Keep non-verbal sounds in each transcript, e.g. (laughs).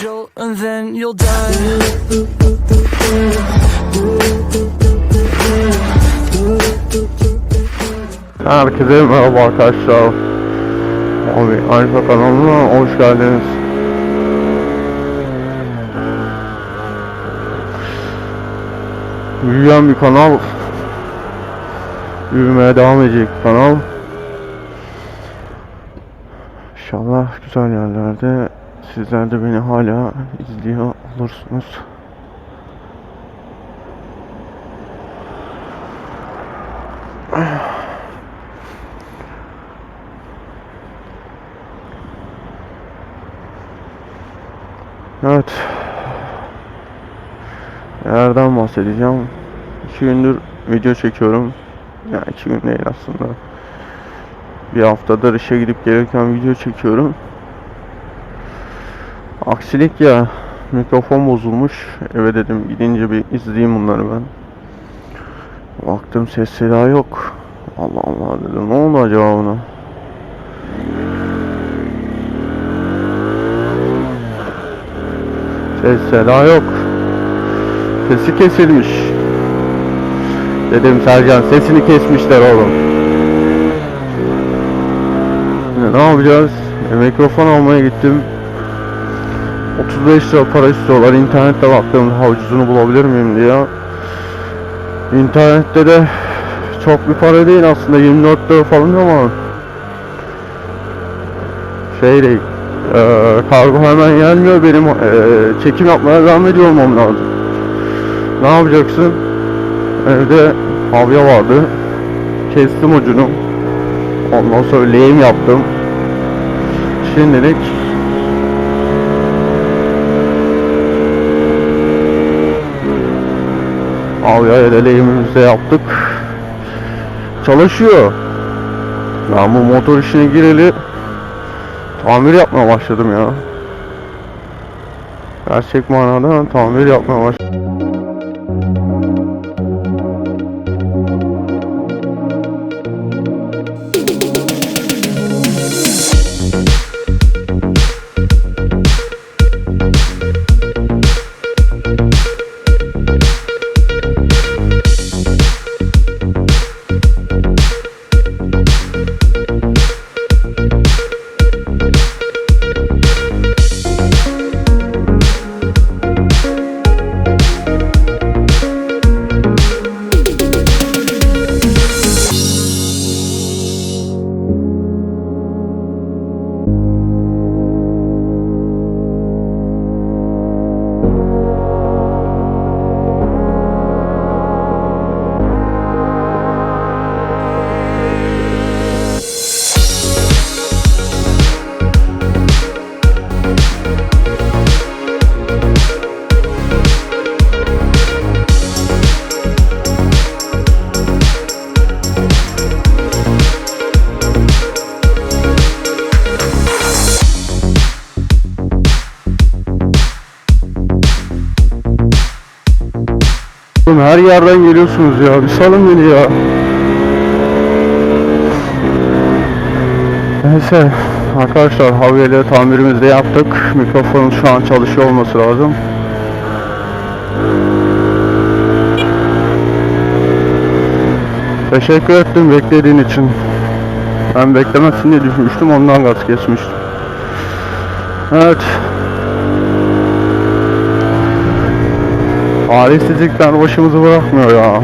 jolt and then you'll die. Herkese merhaba arkadaşlar. Abi Alfa kanalına hoş geldiniz. Büyüyen bir kanal. Büyümeye devam edecek kanal. İnşallah güzel yerlerde sizler de beni hala izliyor olursunuz. Evet. Nereden bahsedeceğim? İki gündür video çekiyorum. Yani iki gün değil aslında. Bir haftadır işe gidip gelirken video çekiyorum. Aksilik ya. Mikrofon bozulmuş. Eve dedim gidince bir izleyeyim bunları ben. Baktım ses seda yok. Allah Allah dedim. Ne oldu acaba buna? Ses seda yok. Sesi kesilmiş. Dedim Sercan sesini kesmişler oğlum. Ne yapacağız? E, mikrofon almaya gittim. 35 lira para istiyorlar. İnternette baktım daha ucuzunu bulabilir miyim diye. İnternette de çok bir para değil aslında 24 lira falan ama şey değil. Ee, kargo hemen gelmiyor benim ee, çekim yapmaya devam ediyor olmam lazım. Ne yapacaksın? Evde havya vardı. Kestim ucunu. Ondan sonra lehim yaptım. Şimdilik İle lehimimizi yaptık. Çalışıyor. Ben bu motor işine gireli tamir yapmaya başladım ya. Gerçek manada tamir yapmaya başladım. Oğlum her yerden geliyorsunuz ya. Bir salın beni ya. Neyse arkadaşlar havayla tamirimizi de yaptık. Mikrofonun şu an çalışıyor olması lazım. Teşekkür ettim beklediğin için. Ben beklemezsin diye düşünmüştüm ondan gaz geçmiştim. Evet. Talihsizlikler başımızı bırakmıyor ya.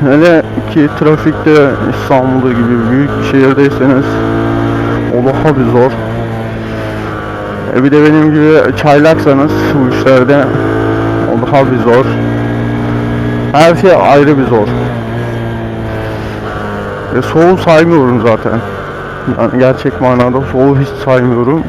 Hele ki trafikte İstanbul gibi büyük bir şehirdeyseniz o daha bir zor. E bir de benim gibi çaylaksanız bu işlerde o daha bir zor. Her şey ayrı bir zor. E soğuğu saymıyorum zaten. Yani gerçek manada soğuğu hiç saymıyorum.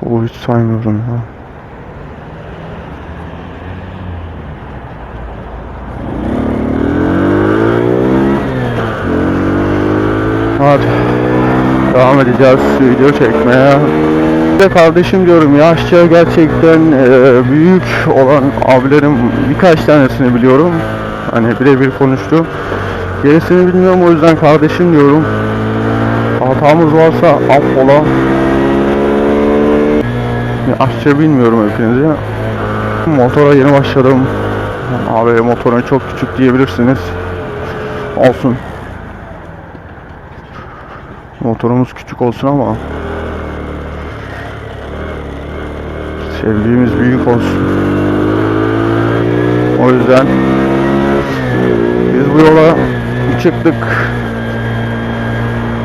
Soğuğu hiç saymıyorum ya. Hadi. devam edeceğiz video çekmeye. De kardeşim diyorum yaşça gerçekten e, büyük olan abilerim birkaç tanesini biliyorum. Hani birebir konuştum. Gerisini bilmiyorum o yüzden kardeşim diyorum. Hatamız varsa affola. Yaşça bilmiyorum hepinizi. Motora yeni başladım. Abi motorun çok küçük diyebilirsiniz. Olsun. Motorumuz küçük olsun ama sevdiğimiz büyük olsun. O yüzden biz bu yola çıktık.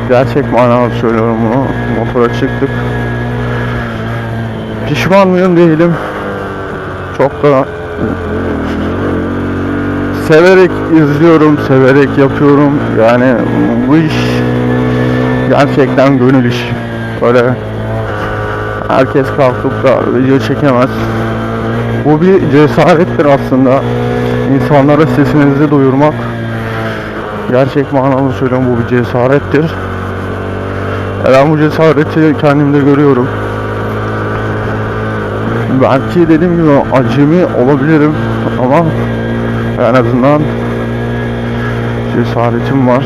Gerçek manada söylüyorum bunu. Motora çıktık. Pişman mıyım değilim. Çok da severek izliyorum, severek yapıyorum. Yani bu iş gerçekten gönül işi. Böyle herkes kalkıp da video çekemez. Bu bir cesarettir aslında. İnsanlara sesinizi duyurmak gerçek manada söylüyorum bu bir cesarettir. E Ben bu cesareti kendimde görüyorum. Belki dediğim gibi acemi olabilirim ama en azından cesaretim var.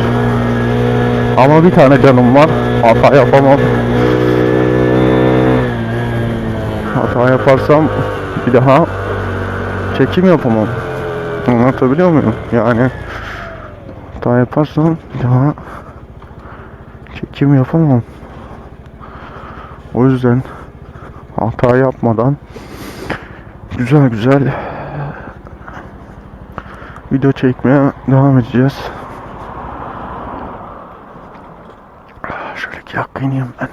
Ama bir tane canım var. Hata yapamam. Hata yaparsam bir daha çekim yapamam. Anlatabiliyor muyum? Yani hata yaparsam bir daha çekim yapamam. O yüzden hata yapmadan güzel güzel video çekmeye devam edeceğiz. Şöyle dakika ineyim ben.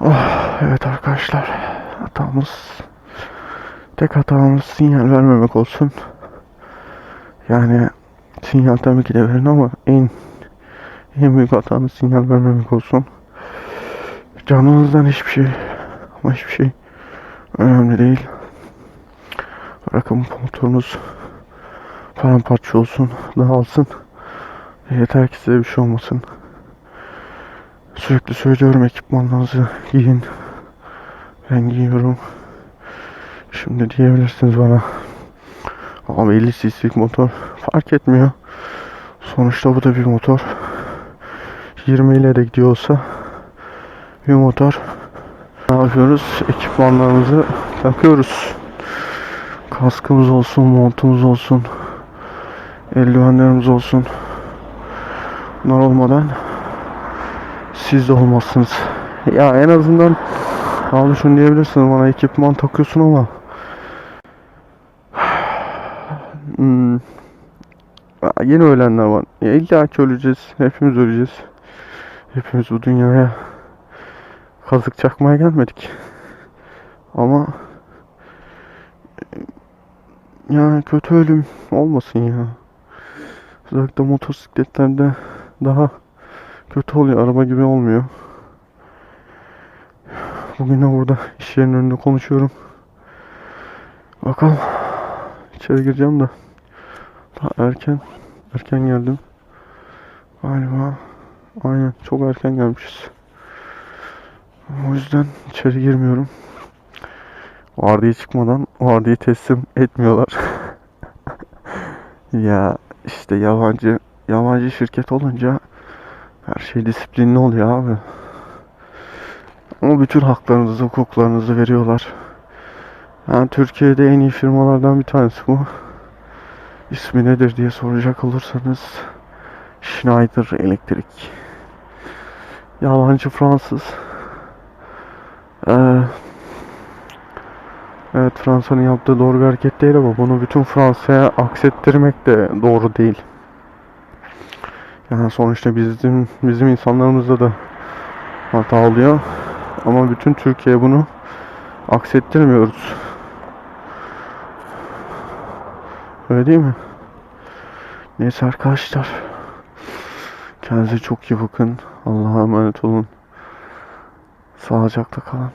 Oh, evet arkadaşlar hatamız tek hatamız sinyal vermemek olsun. Yani sinyal tabii ki de verin ama en en büyük hatanız sinyal vermemek olsun. Canınızdan hiçbir şey ama hiçbir şey önemli değil. Bırakın motorunuz paramparça olsun, dağılsın. Yeter ki size bir şey olmasın. Sürekli söylüyorum ekipmanlarınızı giyin. Ben giyiyorum. Şimdi diyebilirsiniz bana. Ama 50 cc'lik motor fark etmiyor. Sonuçta bu da bir motor. 20 ile de gidiyor olsa bir motor. Ne yapıyoruz? Ekipmanlarımızı takıyoruz. Kaskımız olsun, montumuz olsun, eldivenlerimiz olsun. Bunlar olmadan siz de olmazsınız. Ya en azından abi şunu diyebilirsin bana ekipman takıyorsun ama (sighs) hmm, yeni ölenler var. Ya illa ki öleceğiz. Hepimiz öleceğiz. Hepimiz bu dünyaya kazık çakmaya gelmedik. Ama yani kötü ölüm olmasın ya. Özellikle motosikletlerde daha kötü oluyor. Araba gibi olmuyor. Bugün de burada iş yerinin önünde konuşuyorum. Bakalım. İçeri gireceğim de. Daha erken. Erken geldim. Galiba. Aynen. Çok erken gelmişiz. O yüzden içeri girmiyorum. Vardiya çıkmadan vardiya teslim etmiyorlar. (laughs) ya işte yabancı yabancı şirket olunca her şey disiplinli oluyor abi. Ama bütün haklarınızı, hukuklarınızı veriyorlar. Yani Türkiye'de en iyi firmalardan bir tanesi bu. İsmi nedir diye soracak olursanız Schneider Elektrik. Yabancı Fransız. Ee, evet Fransa'nın yaptığı doğru bir hareket değil ama bunu bütün Fransa'ya aksettirmek de doğru değil. Yani sonuçta bizim bizim insanlarımızda da hata oluyor. Ama bütün Türkiye bunu aksettirmiyoruz. Öyle değil mi? Neyse arkadaşlar. Kendinize çok iyi bakın. Allah'a emanet olun. Sağlıcakla kalın.